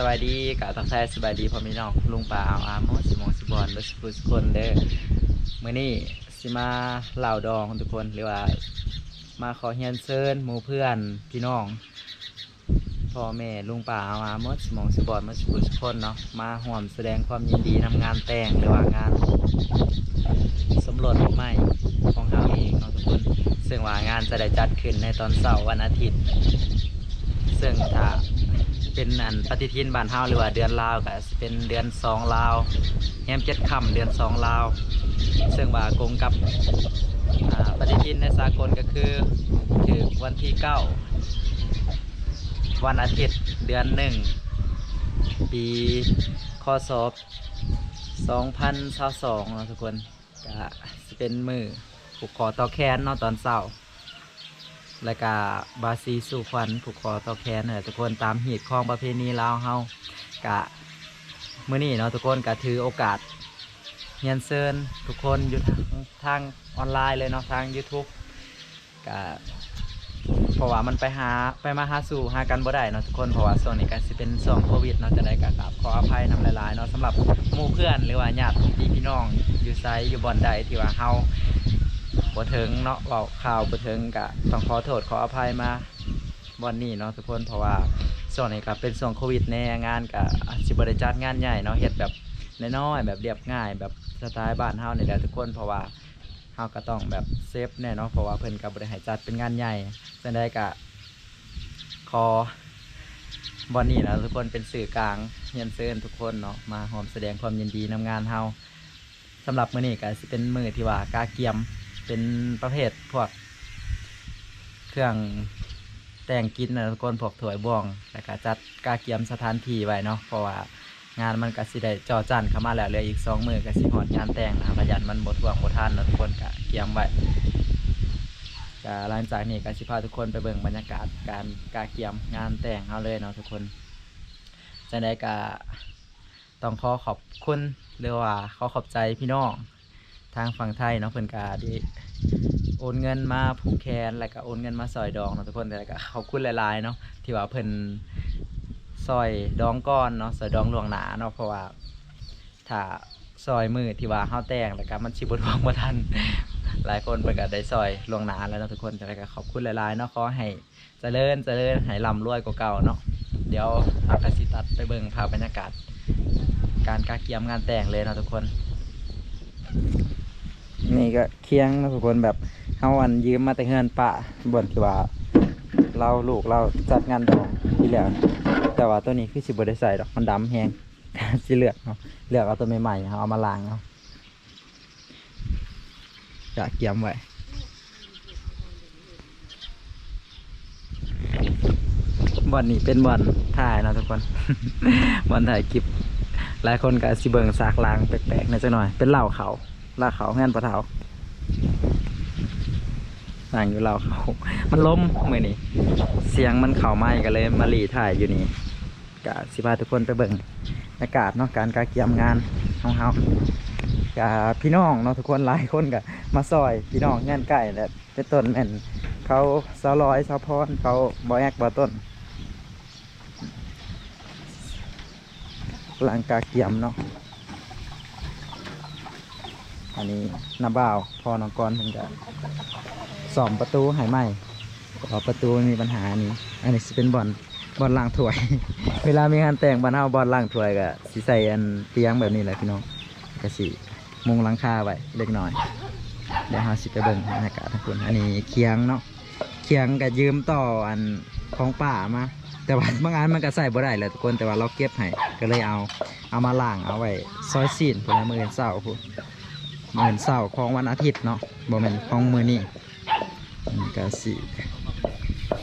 สวัสดีกะทักทายสบายดีพ่อพี่น้องลุงป่าอาอามโมสิมองสิบอลรถสกุสคนเด้อมื้อนี้สิมาเหล่าดองทุกคนหรือว่า มาขอเฮียนเซิญหมู่เพื่อนพี่น้องพ่อแม่ลุงป่าอาอามโมสิมองสิบอลมาสกุสคนเนาะมาห่วมแสดงความยินดีนำงานแต่งหรือว่างานสมรสใหม่ของเราเองเนาะทุกคนซึ่งว่างานจะได้จัดขึ้นในตอนเสาร์วันอาทิตย์ ซึ่งถ้า เป็นอันปฏิทินบ้านเฮาหรือว่าเดือนลาวก็สิเป็นเดือนสองลาวแฮมเจ็ดค่ำเดือนสองลาว ซึ่งว่ากงกับปฏิทินในสากลก็คือถือวันที่เก้าวันอาทิตย์เดือนหนึ่งปีคศ2022เนาะทุกคนก็เป็นมือผูกคอต่อแขนเนาะตอนเช้า แล้วก็บาซีสู่ขวัญผูกคอต่อแขนเนี่ยทุกคนตามหีดของประเพณีลาวเฮากะมื้อนี้เนาะทุกคนก็ถือโอกาสเรียนเชิญทุกคนอยู่ทางทางออนไลน์เลยเนาะทาง YouTube กะเพราะว่ามันไปหาไปมาหาสู่หากันบ่ได้เนาะทุกคนเพราะว่าช่วงนี้ก็สิเป็นช่วงโควิดเนาะจะได้กะกราบขออภัยนำหลายๆเนาะสำหรับหมู่เพื่อนหรือว่าญาติพี่พี่น้องอยู่ไซอยู่บ่อนใดที่ว่าเฮา บ่ถึงเนาะเว้าข่าวบ่ถึงกะต้องขอโทษขออภัยมาวันนี้เนาะทุกคนเพราะว่าช่วงนี้ก็เป็นช่วงโควิดแน่งานก็อาจสิบ่ได้จัดงานใหญ่เนาะเฮ็ดแบบน้อยๆแบบเรียบง่าย แบบสไตล์บ้านเฮานี่แหละทุกคนเพราะว่าเฮาก็ต้องแบบเซฟแน่เนาะเพราะว่าเพิ่นก็บ่ได้ให้จัดเป็นงานใหญ่จังไดก็ขอวันนี้นะทุกคนเป็นสื่อกลางเรียนเชิญทุกคนเนาะมาร่วมแสดงความยินดีนำงานเฮาสำหรับมื้อนี้ก็สิเป็นมื้อที่ว่ากาเกียม เป็นประเภทพวกเครื่องแต่งกินนะทุกคนพวกถ้วยบ่วงแล้วก็จัดกาเกียมสถานที่ไว้เนาะเพราะว่างานมันก็สิได้จอจันเข้ามาแล้วเหลืออีกสองมือก็สิหอดงานแต่งนะประหยัดมันบทวงบททานนาะทุกคนก็เกียมไว้ก็หลังจากนี้ก็สิพาทุกคนไปเบิ่งบรรยากาศการกาเกียมงานแต่งเอาเลยเนาะทุกคนจังได้ก็ต้องขอขอบคุณหรือว่าขอขอบใจพี่น้อง ทางฝั่งไทยเนาะเพิ่นก็ได้โอนเงินมาผูกแขนแล้วก็โอนเงินมาซอยดองเนาะทุกคนแต่ก็ขอบคุณหลายๆเนาะที่ว่าเพิ่นซอยดองก้อนเนาะซอยดองลวงหนาเนาะเพราะว่าถ้าซอยมือที่ว่าเฮาแต่งแล้วก็มันสิบ่ทวงบ่ทันหลายคนเพิ่นก็ได้ซอยลวงหนาแล้วเนาะทุกคนแต่ก็ขอบคุณหลายๆเนาะขอให้เจริญเจริญให้ร่ำรวยกว่าเก่าเนาะเดี๋ยวเอากสิตัดไปเบิ่งภาพบรรยากาศ การกาเกียมงานแต่งเลยเนาะทุกคน นี่ก็เคียงนะทุกคนแบบเฮาอันยืมมาแต่เฮือนปะบนที่ว่าเราลูกเราจัดงานดองที่แล้วแต่ว่าตัวนี้คือสิบได้ใส่ดอกมันดำแฮงสิเลือกเนาะเลือกเอาตัวใหม่ๆเอาเอามาล้างเอาจะเกี่ยมไว้บอนนี้เป็นบอนถ่ายนะทุกคนบอนถ่ายคลิป หลายคนก็สิเบิงสากลางแปลกๆในจักหน่อย เป็นเหล่าเขา ล่าเขางานปะเทานั่งอยู่เหล่าเขา มันล้มมือนี้เสียงมันเข่าไหม้ก็เลยมาหลีถ่ายอยู่นี่กะสิพาทุกคนไปเบิ่งบรรยากาศเนาะการกาเกียมงานของเฮากะพี่น้องเนาะทุกคนหลายคนกะมาซอยพี่น้องงานใกล้แหละเป็นต้นแม่นเขาสาวร้อยสาวพรเขาบอยแอกบอต้นหลังกาเกียมเนาะ อันนี้นาบ่าวพอน้องกรเพิ่นก็สอมประตูใหายไหมเพราะประตูมีปัญหานี้ อันนี้สิเป็นบอลบอลล่างถ้วย เวลามีงานแต่งบ้านเฮาบอลล่างถ้วยก็สิใส่อันเตียงแบบนี้แหละพี่น้องก็สิมุงหลังคาไว้เล็กน้อยเดี๋ยวเฮาสิไปเบิ่งบรรยากาศทั้งคนอันนี้เคียงเนาะเคียงก็ยืมต่ออันของป่ามาแต่ว่าบางอันมันก็ใส่บ่ได้แหละทุกคนแต่ว่าเราเก็บให้ก็เลยเอาเอามาล่างเอาไว้ซอยซีนพุ่นละมื้อเช้าพุ่ นมื้อเช้าของวันอาทิตย์เนาะบ่แม่นของมื้อนี้อันนี้ก็สิ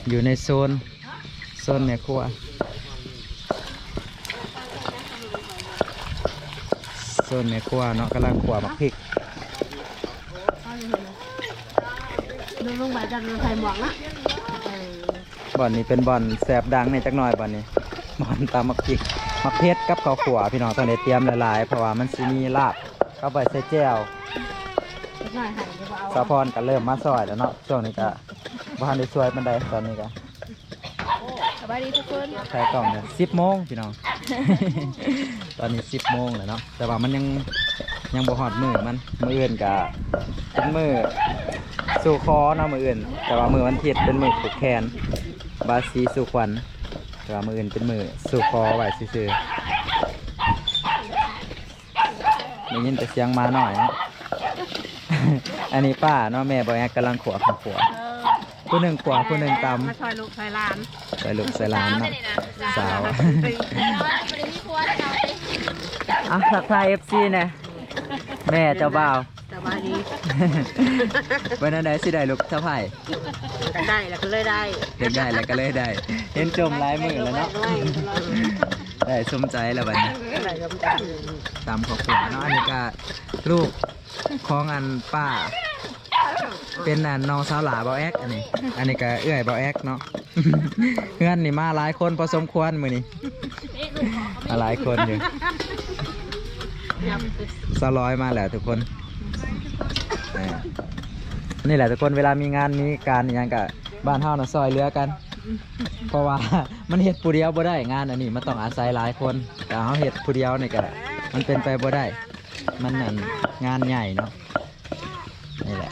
อยู่ในโซนโซนแม่ครัวโซนแม่ครัวเนาะกำลังขัวมักพริกดูลงไปจันใส่หมวกนะเออบ่อนนี้เป็นบ่อนแสบดังในจักหน่อยบ่อนนี้บ่อนตามมักพริกมักเพชรกับข้าวขัวพี่น้องต้องได้เตรียมหลายๆเพราะว่ามันสิมีลาบ เข้าไปใส่แจ่วสักหน่อยหันจะเอาสาพรก็เริ่มมาซอยแล้วเนาะช่วงนี้ก็บ้านได้ช่วยมันได้ตอนนี้ก็เบายดีทุกคนใส่กล่องเนี่ยสิบโมงพี่น้อง ตอนนี้สิบโมงแล้วเนาะแต่ว่ามันยังยังบ่ฮอดมือมันมืออื่นกะเป็นมือสู่คอเนาะมืออื่น แต่ว่ามือวันอาทิตย์เป็นมือผูกแขนบาซีสู่ขวัญแต่ว่ามืออื่นเป็นมือสู่คอไว้ซื่อๆ ได้ยินแต่เสียงมาหน่อยเนาะอันนี้ป้าเนาะแม่บอกแอกกำลังขวข้าวขวเออผู้หนึ่งขวผู้หนึ่งตมาซอยลูกซอยหลานำใส่ลูกใส่หลานเนาะสาวอะทักทายเอฟซีเนี่ยแม่เจ้าบ่าวสบายดีวันนั้นได้สิได้ลูกเท่าไผ่ก็ได้แล้วก็เลยได้เด็กได้แล้วก็เลยได้เห็นจมลายมือแล้วเนาะ ได้สมใจแล้วบัดนี้ได้ก็ได้ตามขอบคุณเนาะอันนี้ก็ลูกของอันป้า เป็นอันน้องสาวหลาเบาแอกอันนี้ อันนี้ก็เอื้อยเบาแอกเนาะเพื่อนนี่มาหลายคนพอสมควรมือนี้มาหลายคนอยู่สร้อยมาแล้วทุกคนนี่แหละทุกคนเวลามีงานมีการอย่างกับบ้านเฮานะซอยเรือกัน เพราะว่ามันเฮ็ดผู้เดียวบ่ได้งานอันนี้มันต้องอาศัยหลายคนแต่เฮาเฮ็ดผู้เดียวนี่ก็มันเป็นไปบ่ได้ มันนั่นงานใหญ่เนาะนี่แหละ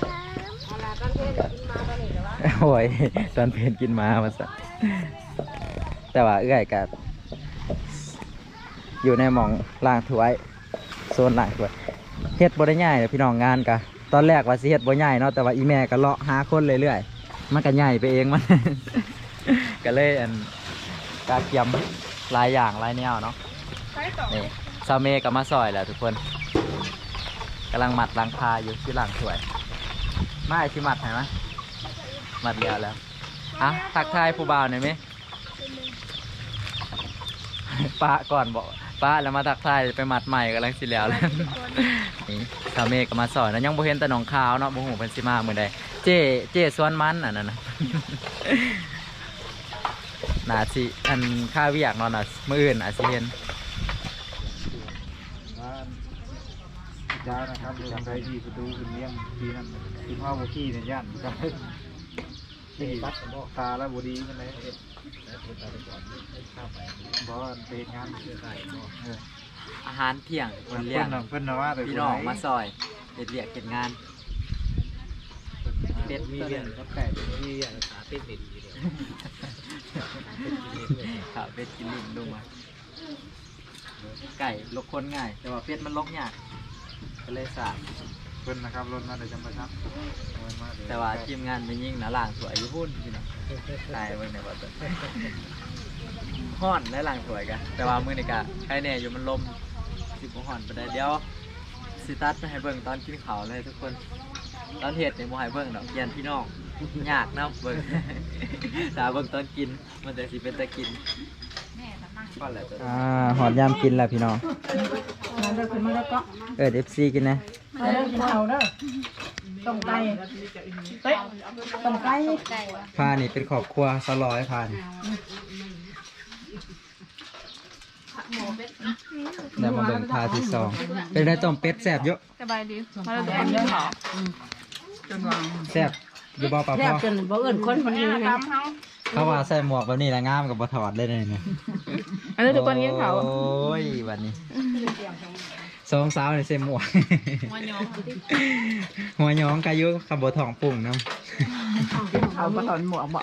โอ้ยตอนเพนกินมามาซะแต่ว่าเอื้อยกับอยู่ในหมองล่างถวยโซนล่างถวยเฮ็ดบ่ได้ง่ายเลยพี่น้องงานกะตอนแรกว่าสิเฮ็ดบ่ง่ายเนาะแต่ว่าอีแม่ก็เลาะหาคนเรื่อยๆมันก็ใหญ่ไปเองมัน ก็เลยอันกาเกียมหลายอย่างหลายแนวเนาะนี่ซาเมก็มาซอยแหละทุกคนกำลังหมัดหลังคาอยู่ที่หลังถวยไม่ที่หมัดเห็นไหมมัดเดียวแล้วอะทักทายผู้บ่าวหน่อยไหมป้าก่อนบอกป้าแล้วมาทักทายไปมัดใหม่กำลังสิแล้วแล้วนี่สาวเมฆก็มาสอนนะยังบ่เห็นแต่หนองขาวเนาะบ่ฮู้เพิ่นสิมามื้อใดเจ้เจ้สวนมันอันนั้นน่ะ น่าสิอันค่าเวียกเนาะน่ะมื้ออื่นอาจสิเห็นยาวนะครับจำได้ที่ประตูคุณเลี้ยงทีนั้นที่พ่อโบกี้เนี่ยย่านจำได้ที่ตาและบดีมันเลยบอกว่าเป็นงานเอออาหารเที่ยงคนเลี้เพื่ยองนเพื่อนนะว่าแต่พี่น้องมาซอยเฮ็ดเวียกเฮ็ดงานเป็ดมีเรื่องกับไก่มีเรื่องขาเป็ดเป็ด อยู่เดียวครับเป็ดกินลิ้นดูมาไก่ลกคนง่าย แต่ว่าเป็ดมันลกยากก็เลยสาบเพื่อนนะครับรถมาแต่จำปาชักแต่ว่าทีมงานไปยิ่งหนาล่างสวยอยู่พุ่นพี่น้องตายเบิ่งในวัดต้นห่อนได้ล่างสวยกันแต่ว่ามือนี่กะใครแน่อยู่มันลมสิบห่อนไปได้เดี๋ยวสิตัดไปให้เบิ่งตอนกินข้าวเลยทุกคน ตอนเห็ดในมูให้เบิ่งดอกเยียนพี่น้อง ยากนะเบิ่งตาเบิ่งตอนกิน มันจะสิเป็นตะกินก็แหละอ่าหอดยามกินแล้วพี่น้อง มาเด้อขึ้นมาแล้วก็เออเอฟซีกินนะ มาเด้อกินข้าวเด้อต้มไก่เฮ้ยต้มไก่พานี่เป็นครอบครัวสลอยพานี่แล้วมาเบิ่งพาที่สอง เป็นได้ต้มเป็ดแซ่บเยอะสบายดีมาเด้อกินข้าวแซ่บ อยู่บ่ปลาแซ่พ่บอจนบ่เอื่นคนคนนี้เลยเขาว่าใส่หมวกแบบนี้แล้วงามกับบ่ถอดเลยเนี่ย อันนี้ทุกคนกินข้าวโอ้ยวันนี้สองสาวนี่ใส่หมวกหัวยองหัวหยองกายุคำบ่ทองปุ่งน้ข้าวบ่ถอนหมวกบ่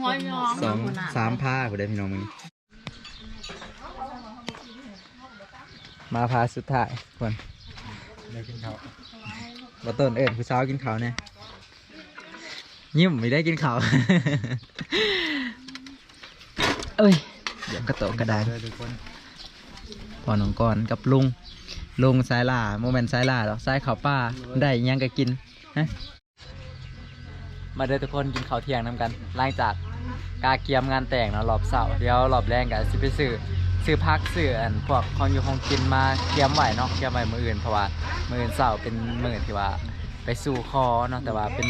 หัวยองำสองสามผ้าผู้ใดพี่น้องมึงมาพาสุดท้ายคนเดี๋ยวกินข้าวบ่ต้นเอิญผู้สาวกินข้าวเนี่ย ยิ้มไม่ได้กินข้าวเอ้ยเดี๋ยวกระโตกกระดานเลยทุนพอน้องก่อนกับลุง ลุงสายล่าโมเมนต์สายล่าหรอกสายข้าวป้าได้อิหยังก็กินฮะมาเด้อทุกคนกินข้าวเที่ยงนำกันหลังจากกาเกียมงานแต่งเนาะรอบเสาร์เดี๋ยวรอบแรงกันสิไปซื้อซื้อพักซื้ออันพวกของอยู่ของกินมาเกียมไหวเนาะเกียมไหวมืออื่นเพราะว่ามืออื่นเสาร์เป็นมือที่ว่าไปสู่คอเนาะแต่ว่าเป็น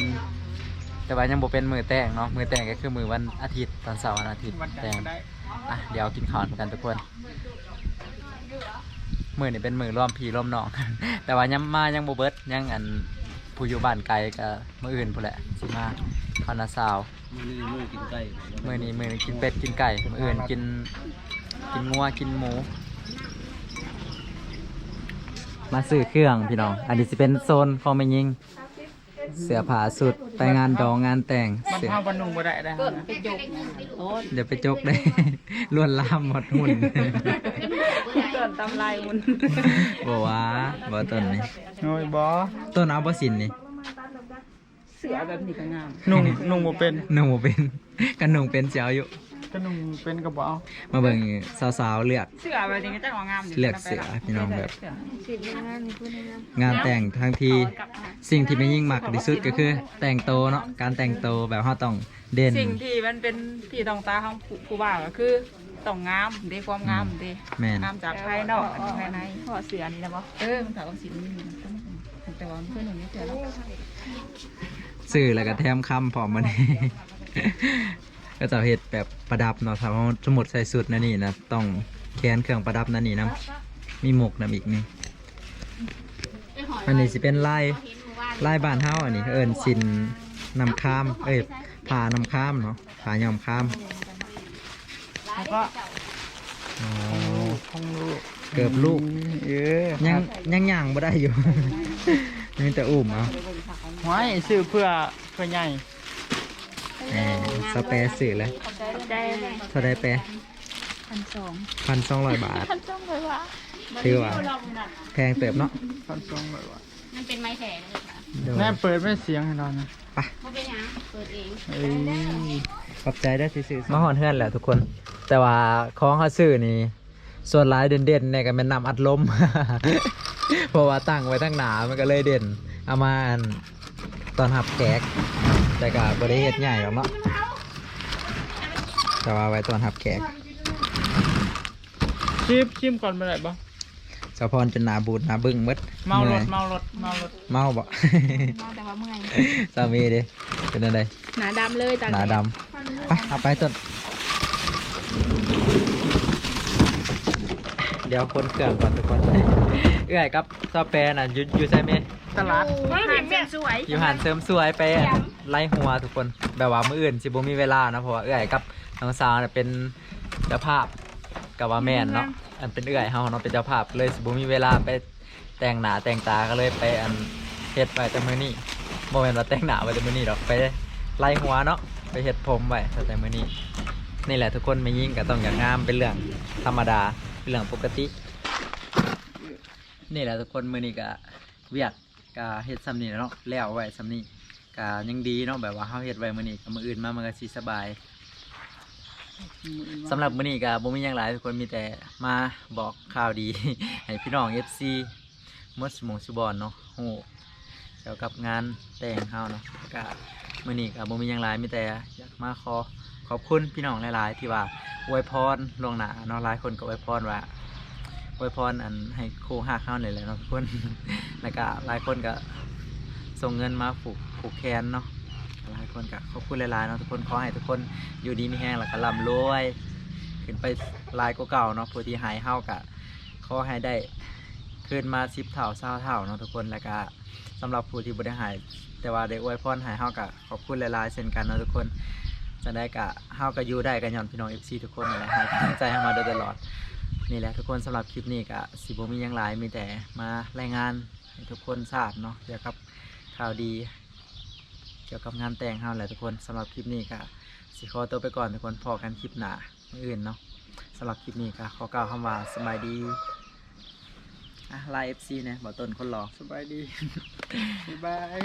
แต่ว่ายังบ่เป็นมือแต่งเนาะมือแต่งก็คือมือวันอาทิตย์ตอนเสาร์วันอาทิตย์แต่งอะเดี๋ยวกินข้าวกันทุกคนมือนี่เป็นมือร่วมพี่ร่วมน้อง แต่ว่ายังมายังโบเบิร์ตยังอันผู้อยู่บ้านไกลกับมืออื่นพู้นแหละสิมาข้าวหนาซาวมือนี้มือกินไก่มื้อนี้มื้อนี้กินเป็ดกินไก่มื้ออื่นกินกินงัวกินหมู มาซื้อเครื่องพี่น้อง อันนี้สิเป็นโซนของแม่ยิง เสื้อผ้าสุดไปงานดองงานแต่งมันเสื้อเท่าบรรนุงบ่ได้ได้ก็ไปจกโอ้ยเดี๋ยวไปจกได้ล้วนลามหมดหุ่นเกินตำลายมันบอกว่าบ่ต้นนี่โอ้ยบ่ต้นเอาบ่สินนี่เสือแบบนี้ก็งามนุ่งนุ่งบ่เป็นหนุ่มบ่เป็นกันหนุ่มเป็นเสียวอยู่ ก็นุ่งเป็นก็บ่เอามาเบิ่งสาวๆเลือก เสือแบบนี้ก็จังว่างามยู่เลือกเสือพี่น้องแบบเสือสิบงานพูดงานงานแต่งทั้งที สิ่งที่ไม่ยิ่งมักที่สุดก็คือ แต่งโตวเนาะการแต่งโตวแบบเฮาต้องเด่นสิ่งที่มันเป็นที่ต้องตาของผู้ผู้บ่าวก็คือต้องงามเด้ความงามเด้แม่นงามจากภายนอกอันนี้ภายในห่อเสือนี่นะบ่เออมันถามว่าสินี่แต่ว่าเพื่อนหนูนี่เสือแล้วซื้อแล้วก็แถมคำพร้อมมันก็จะเฮ็ดแบบประดับเนาะถ้าว่าสมมุดใส่สุดนั่นนี่นะต้องแขนเครื่องประดับนั่นนี่นะมีหมวกนํอีกนี่อันนี้สิเป็นลาย ลายบ้านเฮาอันนี้เอิ้นสินนำข้าม เอ้ยผ่านำข้ามเนาะผ่ายอมข้ามแล้วก็อ๋อของลูกเกือบลูกเออยังยังย่างบ่ได้อยู่ยังแต่อุ้มเอาไว้ซื้อเพื่อเพื่อใหญ่แหมสเปรสื่อเลยได้ไหมเท่าไดแปรพันสองพันสองร้อยบาทถือว่าแพงเติบเนาะพันสองร้อยบาทมันเป็นไม้แข็ งเลยค่ะเดี๋ยวแม่เปิดไม่เสียงให้เรานะมันเป็นยังเปิดเองเอ้ยขอบใจได้อซื้อมาหอนเฮือนแหละทุกคน แต่ว่าของเขาซื้อนี่ ส่วนร้ายเด่นๆเนี่ยก็เป็นนำอัดลม เพราะว่าตั้งไว้ตั้งหนามันก็เลยเด่น เอามาอันตอนหับแขกแต่ก็บริเฮ็ดใหญ่หรอกเนาะแต่ว่าไว้ตอนหับแขกชิมชิมก่อนไปไหนบ้าง สะพรจนหนาบูดหนาบึ้งหมดเมารถอยเมารถเมารถเมาบ่เมาแต่ว่าเมื่อยสามีเดิเป็นอะไรหนาดำเลยตอนหนาดำไปเอาไปต้นเดี๋ยวคนเครื่องก่อนทุกคนเอื้อยครับซอแปรน่ะอยู่อยู่ใช่ไหมตลาดมันเป็นเมียสวยอยู่หันเสริมสวยไปอันไล่หัวทุกคนแบบว่ามื้ออื่นสิบ่มีเวลานะเพราะว่าเอื้อยกับน้องสาวน่ะเป็นเจ้าภาพ กับว่าแม่นเนาะอันเป็นเอื้อยเฮาเนาะเป็นเจ้าภาพเลยสิบ่มีเวลาไปแต่งหน้าแต่งตาก็เลยไปอันเฮ็ดไว้แต่มื้อนี้บ่แม่นว่าแต่งหน้าไว้แต่มื้อนี้ดอกไปไล่หัวเนาะไปเฮ็ดผมไว้แต่มื้อนี้นี่แหละทุกคนไม่ยิ่งก็ต้องอย่างงามเป็นเรื่องธรรมดาเป็นเรื่องปกติ นี่แหละทุกคนมื้อนี้ก็เวียกก็เฮ็ดซ้ำนี่เนาะแล้วไว้ซ้ำนี่ก็ยังดีเนาะแบบว่าเฮาเฮ็ดไว้มื้อนี้ก็มื้ออื่นมามันก็สิสบาย สำหรับมื้อนี้ก็บ่มีหยังหลายทุกคนมีแต่มาบอกข่าวดี ให้พี่น้อง FC หมดสมองสุบอนเนาะฮู้เกี่ยวกับงานแต่งเฮาเนาะก็มื้อนี้ก็บ่มีหยังหลายมีแต่อยากมาขอขอบคุณพี่น้องหลาย ๆ ที่ว่าอวยพรล่วงหน้าเนาะหลายคนก็อวยพรว่าอวยพรอันให้ครูหักเข้าเลยแหละเนาะทุกคน แล้วก็หลายคนก็ส่งเงินมาผูกผูกแขนเนาะ หลายคนก็ขอบคุณหลายๆเนาะทุกคนขอให้ทุกคนอยู่ดีมีแห้งแล้วก็ร่ำรวยขึ้นไปลายกว่าเก่าเนาะผู้ที่หายเฮากะขอให้ได้ขึ้นมาสิบเท่าเศร้าเท่าเนาะทุกคนแล้วก็สำหรับผู้ที่บ่ได้หาย แต่ว่าได้อวยพรหายเฮากะขอบคุณหลายๆเช่นกันเนาะทุกคนจะได้กะเฮาก็อยู่ได้กันย้อนพี่น้อง FC ทุกคนนะให้กำลังใจมาโดยตลอดนี่แหละทุกคนสำหรับคลิปนี้ก็สิบมียังหลายมีแต่มารายงานให้ทุกคนทราบเนาะเกี่ยวกับข่าวดี กี่ยวกับงานแต่งเฮาแหละทุกคนสำหรับคลิปนี้ก็สิขอตัวไปก่อนทุกคนพอกันคลิปหน้าอื่นเนาะสำหรับคลิปนี้ก็ขอกล่าวคำว่าสบายดีอะไลฟ์เอฟซีเนี่ยบอกต้นคนรอสบายดี บ๊ายบาย